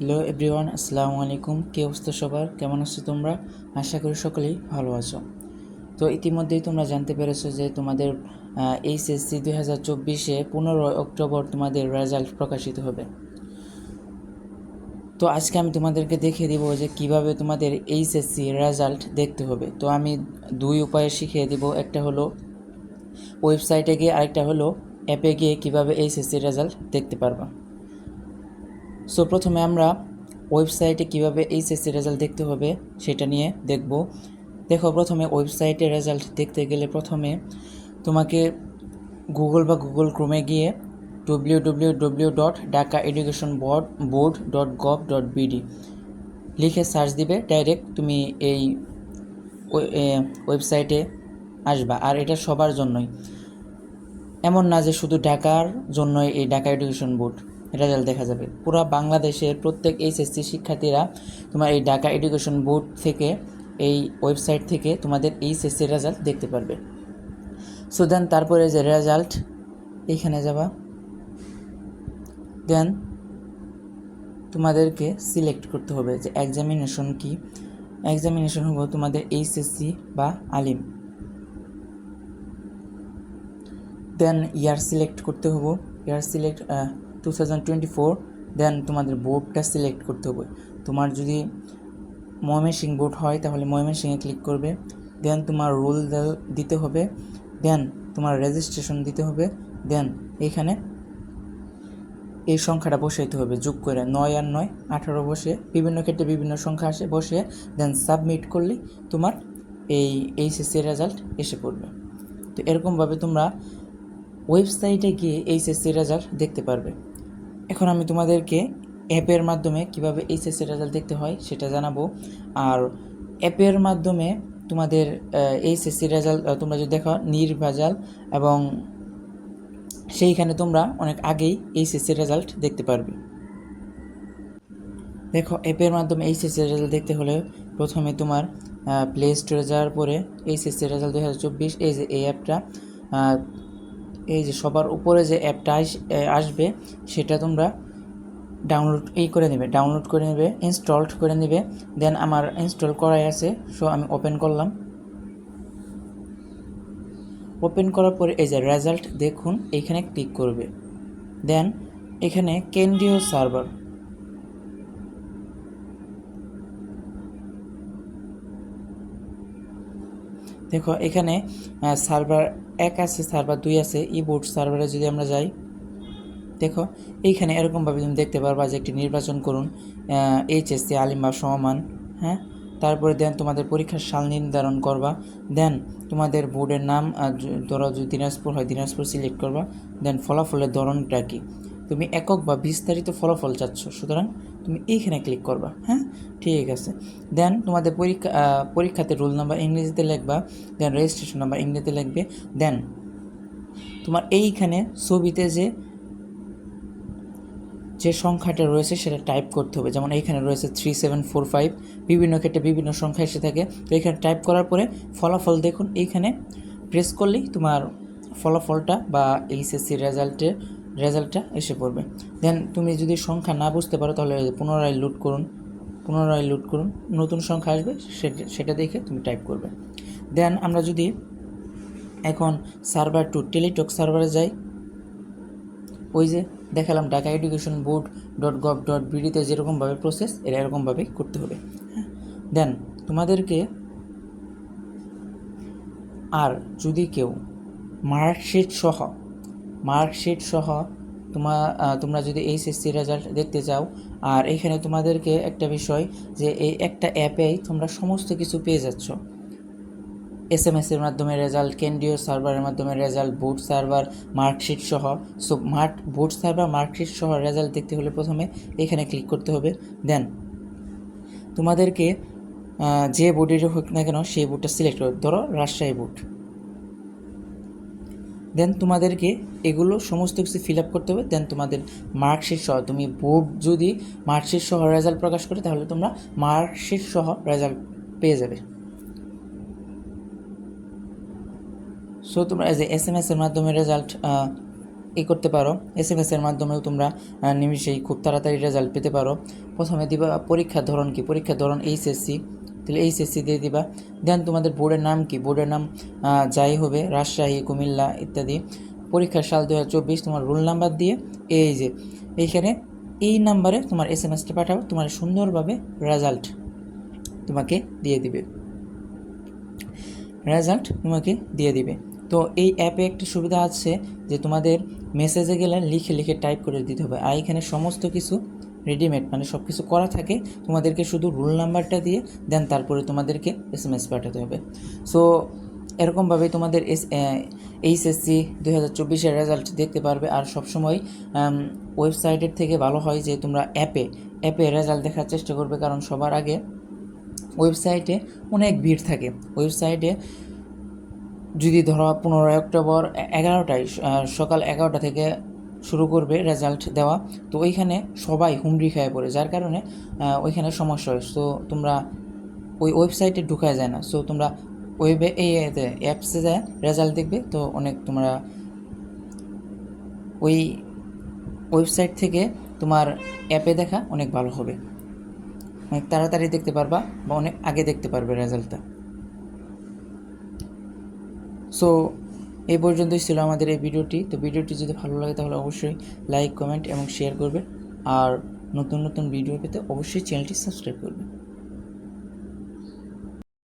Hello everyone, আসসালামু আলাইকুম। কী অবস্থা সবার? কেমন আছো তোমরা? আশা করি সকলেই ভালো আছো। তো ইতিমধ্যেই তোমরা জানতে পেরেছ যে তোমাদের এইচএসসি দুই হাজার চব্বিশে পনেরোই অক্টোবর তোমাদের রেজাল্ট প্রকাশিত হবে। তো আজকে আমি তোমাদেরকে দেখিয়ে দিব যে কীভাবে তোমাদের এইচএসসি রেজাল্ট দেখতে হবে। তো আমি দুই উপায়ে শিখিয়ে দিব। একটা হলো ওয়েবসাইটে গিয়ে, আরেকটা হলো অ্যাপে গিয়ে কীভাবে এইচএসসি রেজাল্ট দেখতে পারবা। সো প্রথমে আমরা ওয়েবসাইটে কীভাবে এইচএসসি রেজাল্ট দেখতে হবে সেটা নিয়ে দেখব। দেখো, প্রথমে ওয়েবসাইটে রেজাল্ট দেখতে গেলে প্রথমে তোমাকে গুগল বা গুগল ক্রোমে গিয়ে W W W dot Dhaka education board board dot gov dot BD লিখে সার্চ দিবে। ডাইরেক্ট তুমি এই ওয়েবসাইটে আসবা। আর এটা সবার জন্যই। এমন না যে শুধু ঢাকার জন্যই এই ঢাকা এডুকেশন বোর্ড রেজাল্ট দেখা যাবে। পুরো বাংলাদেশের প্রত্যেক এইচএসসি শিক্ষার্থীরা তোমার এই ঢাকা এডুকেশন বোর্ড থেকে, এই ওয়েবসাইট থেকে তোমাদের এইচএসসি রেজাল্ট দেখতে পারবে। সো দেন তারপরে যে রেজাল্ট, এইখানে যাবা। দেন তোমাদেরকে সিলেক্ট করতে হবে যে এক্সামিনেশন কি। এক্সামিনেশন হব তোমাদের এইচএসসি বা আলিম। দেন ইয়ার সিলেক্ট করতে হব। Year select two thousand twenty four then তোমাদের বোর্ডটা সিলেক্ট করতে হবে। তোমার যদি ময়মনসিং বোর্ড হয়, তাহলে ময়মনসিংয়ে ক্লিক করবে। দেন তোমার রোল দিতে হবে। দেন তোমার রেজিস্ট্রেশন দিতে হবে। দেন এখানে এই সংখ্যাটা বসাইতে হবে, যোগ করে নয় আর নয়, আঠারো বসে। বিভিন্ন ক্ষেত্রে বিভিন্ন সংখ্যা আসে, বসে। দেন সাবমিট করলেই তোমার এই এইচএসসি রেজাল্ট এসে পড়বে। তো এরকমভাবে তোমরা ওয়েবসাইটে গিয়ে এইচএসসি রেজাল্ট দেখতে পারবে। এখন আমি তোমাদেরকে অ্যাপের মাধ্যমে কীভাবে এইচএসসি রেজাল্ট দেখতে হয় সেটা জানাব। আর অ্যাপের মাধ্যমে তোমাদের এইচএসসি রেজাল্ট তোমরা যদি দেখো নির্বাজাল এবং সেইখানে তোমরা অনেক আগেই এইচএসসি রেজাল্ট দেখতে পারবে। দেখো, অ্যাপের মাধ্যমে এইচএসসি রেজাল্ট দেখতে হলে প্রথমে তোমার প্লে স্টোরে যাওয়ার পরে এইচএসসি রেজাল্ট দু হাজার চব্বিশ, এই যে এই অ্যাপটা এই যে সবার উপরে যে অ্যাপটা আসবে, সেটা তোমরা ডাউনলোড এই করে নেবে ডাউনলোড করে নেবে ইনস্টলড করে নেবে দেন আমার ইনস্টল করাই আছে সো আমি ওপেন করলাম। ওপেন করার পরে এই যে রেজাল্ট দেখুন এইখানে ক্লিক করবে। দেন এখানে কেন্দ্রীয় সার্ভার দেখো, এখানে সার্ভার এক আছে সার্ভার দুই আছে ই বোর্ড সার্ভারে যদি আমরা যাই, দেখো, এইখানে এরকমভাবে তুমি দেখতে পারবা যে একটি নির্বাচন করুন এইচএসসি আলিম বা সমমান হ্যাঁ? তারপরে দেন তোমাদের পরীক্ষার সাল নির্ধারণ করবা দেন তোমাদের বোর্ডের নাম ধরো যদি দিনাজপুর হয়, দিনাজপুর সিলেক্ট করবা দেন ফলাফলের ধরনটা কী? তুমি একক বা বিস্তারিত ফলাফল চাচ্ছ, সুতরাং তুমি এইখানে ক্লিক করবা হ্যাঁ? ঠিক আছে। দেন তোমাদের পরীক্ষা পরীক্ষাতে রোল নাম্বার ইংরেজিতে লিখবা দেন রেজিস্ট্রেশন নাম্বার ইংরেজিতে লিখবে দেন তোমার এইখানে ছবিতে যে যে সংখ্যাটা রয়েছে সেটা টাইপ করতে হবে। যেমন এইখানে রয়েছে থ্রি সেভেন ফোর ফাইভ বিভিন্ন ক্ষেত্রে বিভিন্ন সংখ্যা এসে থাকে। তো এখানে টাইপ করার পরে ফলাফল দেখুন, এইখানে প্রেস করলেই তোমার ফলাফলটা বা এইচএসসি রেজাল্টের রেজাল্টটা এসে পড়বে। দেন তুমি যদি সংখ্যা না বুঝতে পারো তাহলে পুনরায় লুট করুন। পুনরায় লুট করুন। নতুন সংখ্যা আসবে, সেটা সেটা দেখে তুমি টাইপ করবে। দেন আমরা যদি এখন সার্ভার টু টেলিটক সার্ভারে যাই, ওই যে দেখালাম Dhaka education board dot gov dot বিডিতে যেরকমভাবে প্রসেস এরা এরকমভাবেই করতে হবে। দেন তোমাদেরকে আর যদি কেউ মার্কশিট সহ মার্কশিট সহ তোমার তোমরা যদি এইচএসসি রেজাল্ট দেখতে চাও, আর এখানে তোমাদেরকে একটা বিষয় যে এই একটা অ্যাপেই তোমরা সমস্ত কিছু পেয়ে যাচ্ছ। এস এম এসের মাধ্যমে রেজাল্ট কেন্দ্রীয় সার্ভারের মাধ্যমে রেজাল্ট বুট সার্ভার মার্কশিট সহ। So mark boot server marksheet সহ রেজাল্ট দেখতে হলে প্রথমে এখানে ক্লিক করতে হবে। দেন তোমাদেরকে যে বোর্ডের হোক না কেন, সেই বোর্ডটা সিলেক্ট করবে ধরো রাজশাহী বোর্ড দেন তোমাদেরকে এগুলো সমস্ত কিছু ফিল আপ করতে হবে। দেন তোমাদের মার্কশিট সহ তুমি বোর্ড যদি মার্কশিট সহ রেজাল্ট প্রকাশ করে তাহলে তোমরা মার্কশিট সহ রেজাল্ট পেয়ে যাবে। সো তোমরা এ এস এম এসের মাধ্যমে রেজাল্ট ই করতে পারো। এস এম এর মাধ্যমেও তোমরা আহ, নিমিষেই খুব তাড়াতাড়ি রেজাল্ট পেতে পারো। প্রথমে দিবা পরীক্ষার ধরন কি? পরীক্ষার ধরন এইচএসসি তাহলে এইচএসসি দিয়ে দিবা। দেন তোমাদের বোর্ডের নাম কি? বোর্ডের নাম যাই হবে, রাজশাহী, কুমিল্লা ইত্যাদি। পরীক্ষার সাল দু হাজার চব্বিশ, তোমার রোল নাম্বার দিয়ে এই যে, এইখানে এই নাম্বারে তোমার এস এম এসটা পাঠাও, তোমার সুন্দরভাবে রেজাল্ট তোমাকে দিয়ে দিবে। রেজাল্ট তোমাকে দিয়ে দিবে। তো এই অ্যাপে একটা সুবিধা আছে যে তোমাদের মেসেজে গেলে লিখে লিখে টাইপ করে দিতে হবে। আর এখানে সমস্ত কিছু রেডিমেড মানে সব কিছু করা থাকে, তোমাদেরকে শুধু রুল নাম্বারটা দিয়ে দেন তারপরে তোমাদেরকে এস এম এস পাঠাতে হবে। সো এরকমভাবে তোমাদের এস এইচএসসি দুই হাজার চব্বিশের রেজাল্ট দেখতে পারবে। আর সবসময় ওয়েবসাইটের থেকে ভালো হয় যে তোমরা অ্যাপে অ্যাপে রেজাল্ট দেখার চেষ্টা করবে, কারণ সবার আগে ওয়েবসাইটে অনেক ভিড় থাকে। ওয়েবসাইটে যদি ধরো পনেরোই অক্টোবর এগারোটায় সকাল এগারোটা থেকে শুরু করবে রেজাল্ট দেওয়া। তো ওইখানে সবাই হুমড়ি খেয়ে পড়ে, যার কারণে ওইখানে সমস্যা হয়। সো তোমরা ওই ওয়েবসাইটে ঢুকা যায় না। সো তোমরা ওয়েবে এই অ্যাপসে যায় রেজাল্ট দেখবে। তো অনেক তোমরা ওই ওয়েবসাইট থেকে তোমার অ্যাপে দেখা অনেক ভালো হবে। অনেক তাড়াতাড়ি দেখতে পারবা বা অনেক আগে দেখতে পারবে রেজাল্টটা সো এই পর্যন্তই ছিল আমাদের এই ভিডিওটি। তো ভিডিওটি যদি ভালো লাগে তাহলে অবশ্যই লাইক, কমেন্ট এবং শেয়ার করবে। আর নতুন নতুন ভিডিও পেতে অবশ্যই চ্যানেলটি সাবস্ক্রাইব করবে।